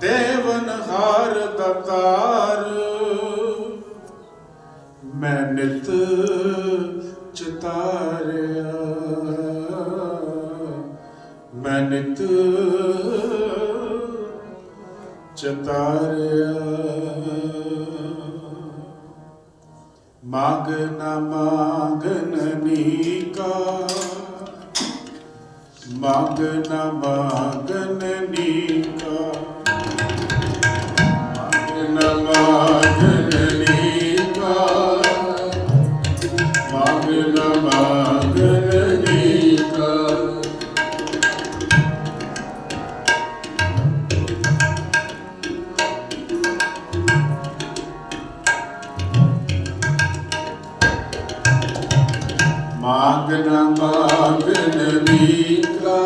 ਦੇਵਨ ਹਾਰ ਦਤਾਰ ਮੈਂ ਨਿਤ ਚਿਤਾਰਿਆ। ਮੈਂ ਨਿਤ ਚਿਤਾਰਿਆ। ਮਾਗ ਨਾ ਮਾਗਨ ਨੀਕਾ। ਮਾਗ ਨਾ ਮਾਗਨ ਨੀਕਾ। ਮਾਗਨ ਨੀਕਾ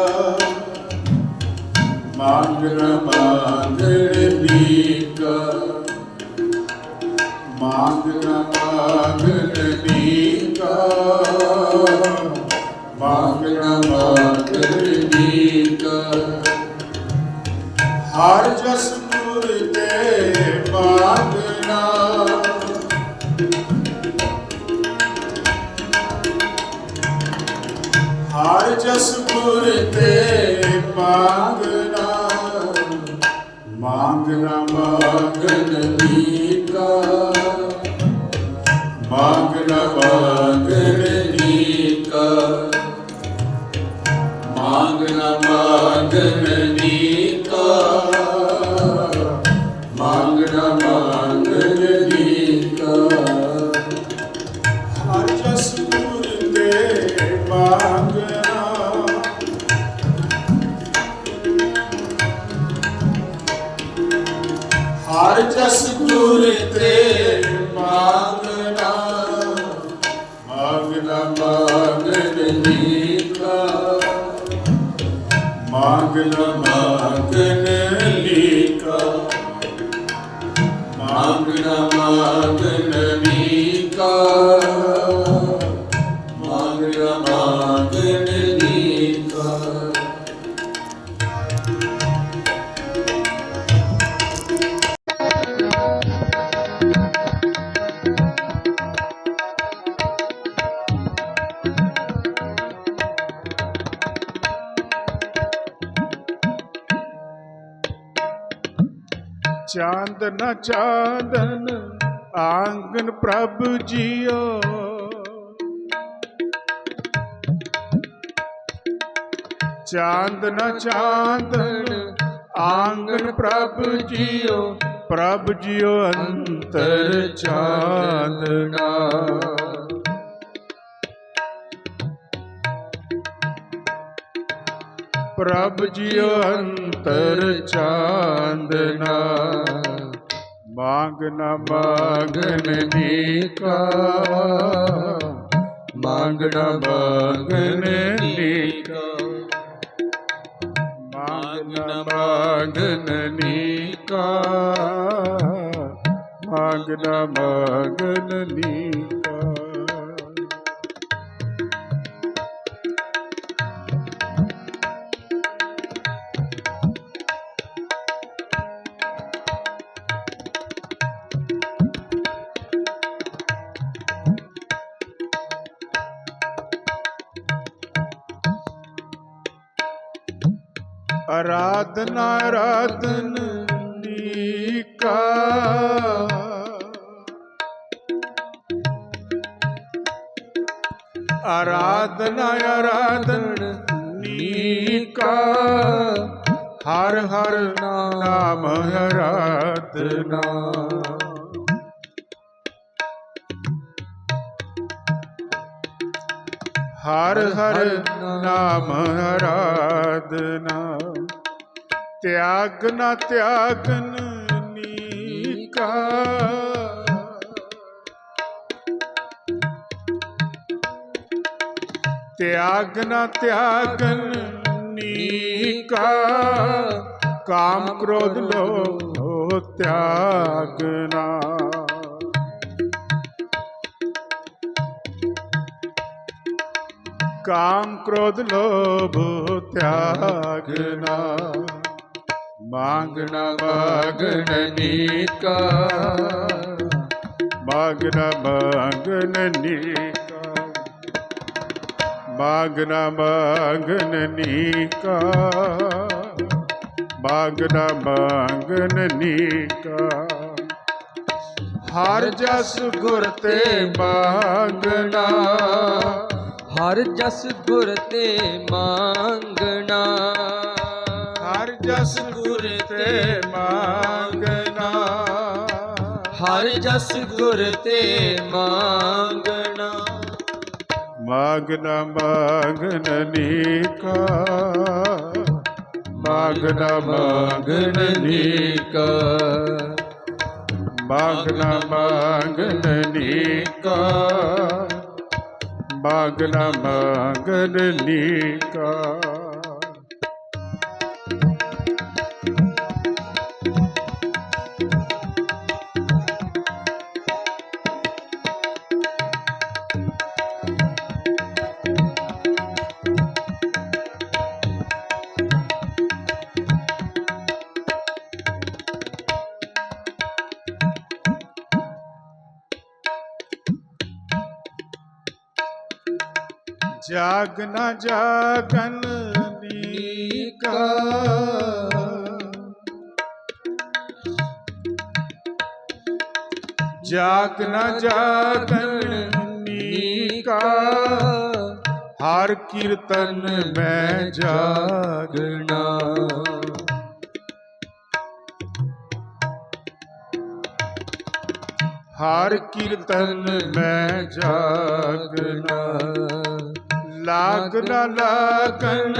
ਮਾਗਨ ਮਾਗਨ ਨੀਕਾ ਮਾਗਨ ਮਾਗਨ ਨੀਕਾ ਮਾਗਨ ਮਾਗਨ ਹਰ ਜਸ ਹਰ ਜਸਪੁਰ ਤੇ ਮੰਗਣਾ ਮੰਗਣਾ ਮੰਗਨ ਨੀਕਾ ਮੰਗਣਾ ਮੰਗਨ ਨੀਕਾ ਮੰਗਣਾ ਮੰਗਨ ਚਾਂਦਨਾ ਚਾਂਦਨ ਆਂਗਨ ਪ੍ਰਭ ਜੀਓ। ਚਾਂਦ ਨਾ ਚਾਂਦਨ ਆਂਗਨ ਪ੍ਰਭ ਜੀਓ ਪ੍ਰਭ ਜੀਓ ਅੰਤਰ ਚਾਂਦਨਾ ਪ੍ਰਭ ਜੀਓ ਅੰਤਰ ਚਾਂਦਨਾ ਮੰਗਨਾ ਮੰਗਨ ਨੀਕਾ ਮੰਗਣਾ ਮੰਗਨ ਨੀਕਾ ਮੰਗਨਾ ਮੰਗਨ ਨੀਕਾ ਮੰਗਨਾ ਮੰਗਨ ਨੀਕਾ। ਆਰਾਧਨਾ ਆਰਾਧਨ ਨੀਕਾ। ਆਰਾਧਨਾ ਆਰਾਧਨ ਨੀਕਾ ਹਰ ਹਰ ਨਾਮ ਆਰਾਧਨਾ ਹਰ ਹਰ ਨਾਮ ਆਰਾਧਨਾ। ਤਿਆਗ ਨਾ ਤਿਆਗਨ ਨੀਕਾ। ਤਿਆਗ ਨਾ ਤਿਆਗਨ ਨੀਕਾ। ਕਾਮ ਕ੍ਰੋਧ ਲੋਭ ਤਿਆਗਨਾ। ਕਾਮ ਕ੍ਰੋਧ ਲੋਭ ਤਿਆਗਨਾ ਮੰਗਣਾ ਮੰਗਣ ਨੀਕਾ। ਮੰਗਣਾ ਮੰਗਣ ਨੀਕਾ। ਮੰਗਣਾ ਮੰਗਣ ਨੀਕਾ। ਮੰਗਣਾ ਮੰਗਣ ਨੀਕਾ। ਹਰ ਜਸ ਗੁਰ ਤੇ ਮੰਗਣਾ। ਹਰ ਜਸ ਗੁਰ ਤੇ ਮੰਗਣਾ। ਹਰ ਜਸ ਗੁਰ ਤੇ ਮੰਗਣਾ। ਹਰ ਜਸ ਗੁਰ ਤੇ ਮੰਗਣਾ। ਮੰਗਣਾ ਮੰਗਣ ਨੀਕਾ। ਮੰਗਣਾ ਮੰਗਣ ਨੀਕਾ। ਮੰਗਣਾ ਮੰਗਣ ਨੀਕਾ। ਬਾਗਲਾ ਮਾਗਰ ਲੀਕਾ। ਜਾਗ ਨਾ ਜਾਗਨ ਨੀਕਾ। ਜਾਗ ਨਾ ਜਾਗਨ ਨੀਕਾ। ਹਰ ਕੀਰਤਨ ਮੈਂ ਜਾਗਣਾ। ਹਰ ਕੀਰਤਨ ਮੈਂ ਜਾਗਣਾ। ਲਾਗ ਨਾ ਲਾਗਨ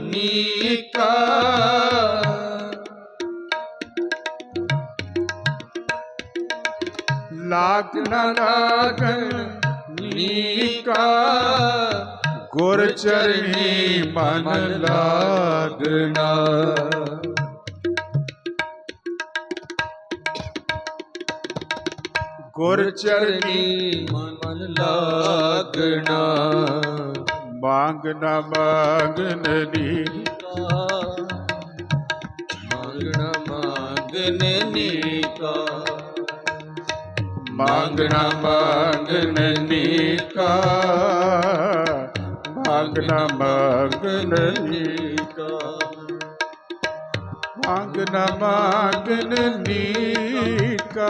ਨੀਕਾ। ਲਾਗ ਨਾ ਲਾਗਨ ਨੀਕਾ। ਗੁਰ ਚਰਣੀ ਮਨ ਲਾਗਣਾ ਗੁਰ ਚਰਣੀ ਮਨ ਲਾਗਣਾ। ਮੰਗ ਨਾ ਮੰਗਨ ਨੀ ਮੰਗਣਾ ਮੰਗਨੇ ਨੀਕਾ ਮੰਗਣਾ ਮੰਗਨ ਨੀਕਾ ਮੰਗਣਾ ਮੰਗਨ ਨੀਕਾ ਮੰਗਣਾ ਮੰਗਨ ਨੀਕਾ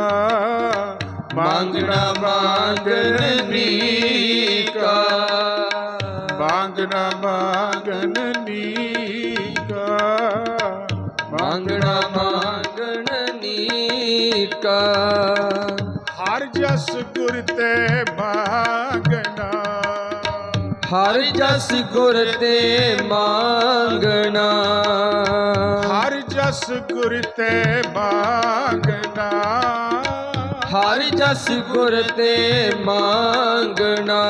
ਮੰਗਣਾ ਮੰਗਨ ਨੀਕਾ ਮੰਗਣਾ ਮੰਗਨ ਨੀਕਾ ਮੰਗਣਾ ਮੰਗਣ ਨੀਕਾ ਹਰ ਜਸ ਗੁਰ ਤੇ ਮੰਗਣਾ। ਹਰ ਜਸ ਗੁਰ ਤੇ ਮੰਗਣਾ। ਹਰ ਜਸ ਗੁਰ ਤੇ ਮੰਗਣਾ। ਹਰ ਜਸ ਗੁਰ ਤੇ ਮੰਗਣਾ।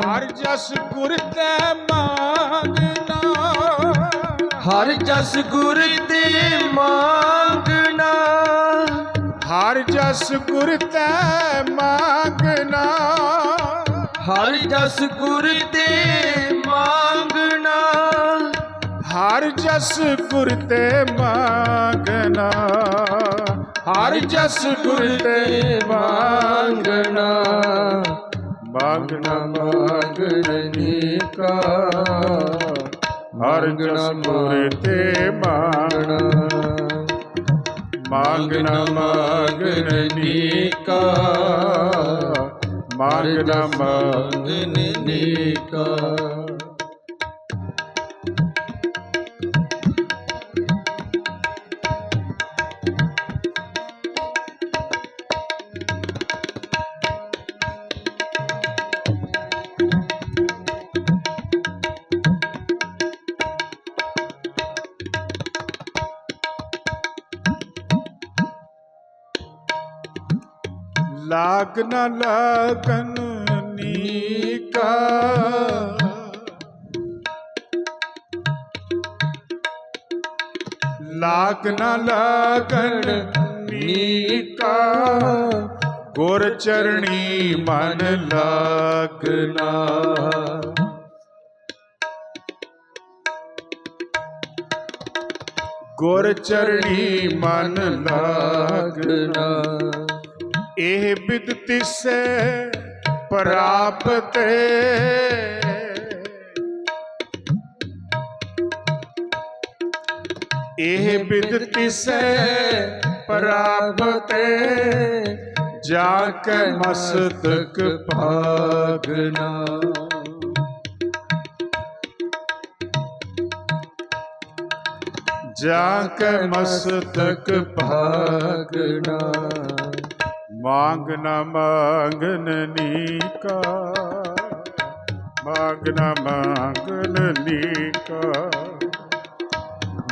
ਹਰ ਜਸ ਗੁਰ ਤੇ ਮੰਗਣਾ। ਹਰ ਜਸ ਗੁਰ ਤੇ ਮੰਗਣਾ। ਹਰ ਜਸ ਗੁਰ ਤੇ ਮੰਗਣਾ। ਹਰ ਜਸ ਗੁਰ ਤੇ ਮੰਗਣਾ। ਹਰ ਜਸ ਗੁਰ ਤੇ ਮੰਗਣਾ। ਹਰ ਜਸ ਗੁਰ ਤੇ ਮੰਗਣਾ ਮੰਗਣਾ ਮੰਗਣੀ ਕਾ ਹਰ ਜਸ ਗੁਰ ਤੇ ਮੰਗਣਾ ਮੰਗਣਾ ਮੰਗਣੀ ਕਾ ਮੰਗਣਾ ਮੰਗਣੀ ਕਾ ਲਾਗ ਨਾ ਲਾਗਨ ਨੀਕਾ। ਲਾਗ ਨਾ ਲਾਗਨ ਨੀਕਾ। ਗੁਰ ਚਰਣੀ ਮਨ ਲਾਗਨਾ। ਗੁਰ ਚਰਣੀ ਮਨ ਲਾਗਣਾ ਇਹ ਬਿਦ ਤਿਸੈ ਪ੍ਰਾਪਤ ਇਹ ਬਿਦ ਤਿਸੈ ਪ੍ਰਾਪਤ ਜਾ ਕੇ ਮਸਤਕ ਭਾਗਨਾ। ਜਾ ਕੇ ਮਸਤਕ ਭਾਗਨਾ। ਮੰਗ ਨਾ ਮੰਗਨ ਨੀਕਾ। ਮੰਗ ਨਾ ਮੰਗਨ ਨੀਕਾ।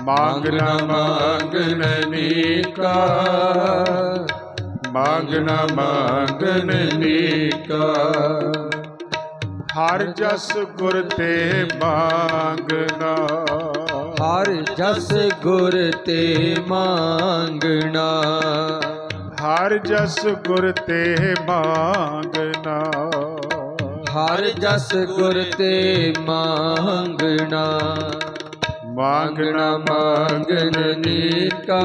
ਮੰਗ ਨਾ ਮੰਗਨ ਨੀਕਾ। ਮੰਗ ਮੰਗਨ ਨੀਕਾ। ਹਰ ਜਸ ਗੁਰ ਤੇ ਮੰਗਨਾ ਹਰ ਜਸ ਗੁਰ ਤੇ ਮੰਗਣਾ ਹਰ ਜਸ ਗੁਰ ਤੇ ਮੰਗਨਾ ਹਰ ਜਸ ਗੁਰ ਤੇ ਮੰਗਣਾ ਮੰਗਣਾ ਮੰਗਣ ਨੀਕਾ।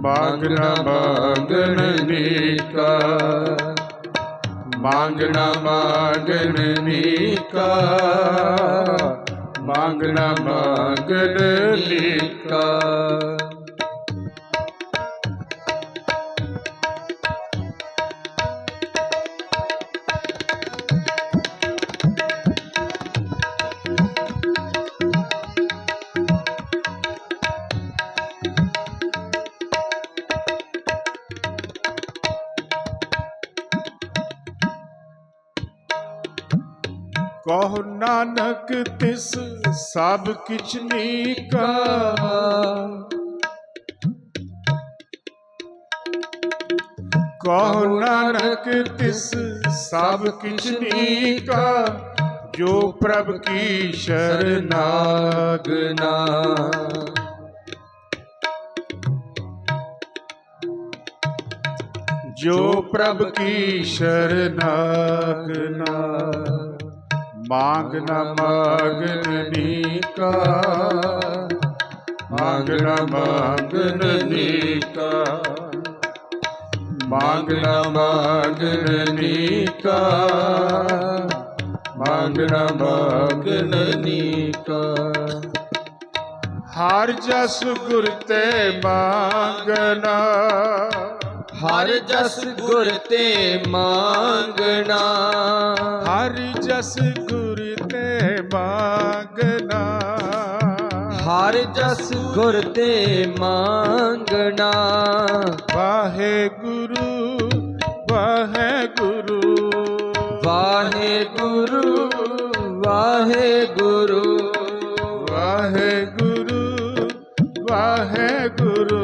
ਮੰਗਣਾ ਮੰਗਣ ਨੀਕਾ। ਮੰਗਣਾ ਮੰਗਣ ਨੀਕਾ। ਮੰਗਣਾ ਮੰਗਣ ਨੀਕਾ। ਕਹੋ ਨਾਨਕ ਤਿਸ ਸਭ ਕਿਛ ਨੀਕਾ। ਕਹੋ ਨਾਨਕ ਤਿਸ ਸਭ ਕਿਛ ਨੀਕਾ, ਜੋ ਪ੍ਰਭ ਕੀ ਸ਼ਰਨਾਗਨਾ ਜੋ ਪ੍ਰਭ ਕੀ ਸ਼ਰਨਾਗਨਾ ਮਾਂਗ ਨਾ ਮਾਗਨ ਨੀਕਾ। ਮਾਂਗ ਨਾ ਮਾਗਨ ਨੀਕਾ। ਮਾਂਗ ਨਾ ਮਾਗਨ ਨੀਕਾ। ਮਾਂਗ ਨਾ ਮਾਗਨ ਨੀਕਾ। ਹਰ ਜਸ ਗੁਰ ਤੇ ਮੰਗਣਾ ਹਰ ਜਸ ਗੁਰ ਤੇ ਮੰਗਣਾ। ਹਰ ਜਸ ਗੁਰ ਤੇ ਮੰਗਣਾ। ਹਰ ਜਸ ਗੁਰ ਤੇ ਮੰਗਣਾ। ਵਾਹੇ ਗੁਰੂ ਵਾਹੇ ਗੁਰੂ ਵਾਹੇ ਗੁਰੂ ਵਾਹੇ ਗੁਰੂ ਵਾਹੇ ਗੁਰੂ ਵਾਹੇ ਗੁਰੂ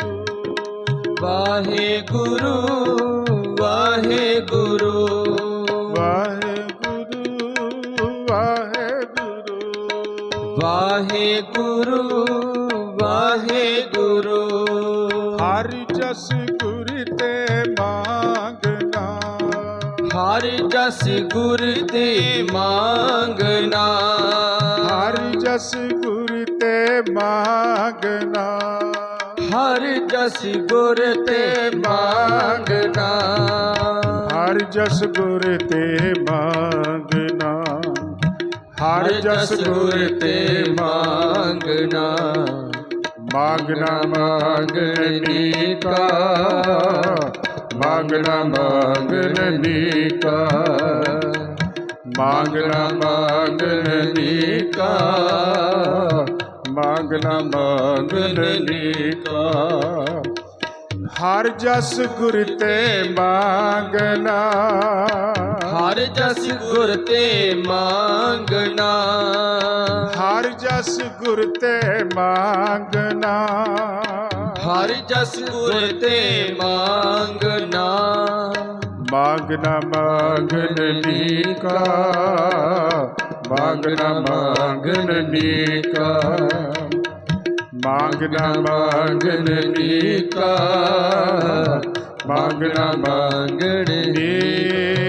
ਵਾਹਿਗੁਰੂ ਵਾਹਿਗੁਰੂ। ਵਾਹਿਗੁਰੂ ਵਾਹਿਗੁਰੂ। ਵਾਹਿਗੁਰੂ ਵਾਹਿਗੁਰੂ। ਹਰ ਜਸ ਗੁਰ ਤੇ ਮੰਗਣਾ। ਹਰ ਜਸ ਗੁਰ ਤੇ ਮੰਗਣਾ। ਹਰ ਜਸ ਗੁਰ ਤੇ ਮੰਗਣਾ। ਹਰ ਜਸ ਗੁਰ ਤੇ ਮੰਗਣਾ। ਹਰ ਜਸ ਗੁਰ ਤੇ ਮੰਗਣਾ। ਹਰ ਜਸ ਗੁਰ ਤੇ ਮੰਗਣਾ। ਮੰਗਣਾ ਮੰਗਣੀ ਕਾ। ਮੰਗਣਾ ਮੰਗਣੀ ਕਾ। ਮੰਗਣਾ ਮੰਗਣੀ ਕਾ। ਮੰਗਣਾ ਮੰਗਣੀ ਕਾ ਹਰ ਜਸ ਗੁਰ ਤੇ ਮੰਗਣਾ। ਹਰ ਜਸ ਗੁਰ ਤੇ ਮੰਗਣਾ। ਹਰ ਜਸ ਗੁਰ ਤੇ ਮੰਗਣਾ। ਹਰ ਜਸ ਗੁਰ ਤੇ ਮੰਗਣਾ। ਮੰਗਣਾ ਮੰਗਨ ਨੀਕਾ ਮੰਗਣਾ ਮੰਗਨ ਨੀਕਾ। ਮੰਗਣਾ ਮੰਗਨ ਨੀਕਾ। ਮੰਗਣਾ ਮੰਗਣ ਨੀਕਾ।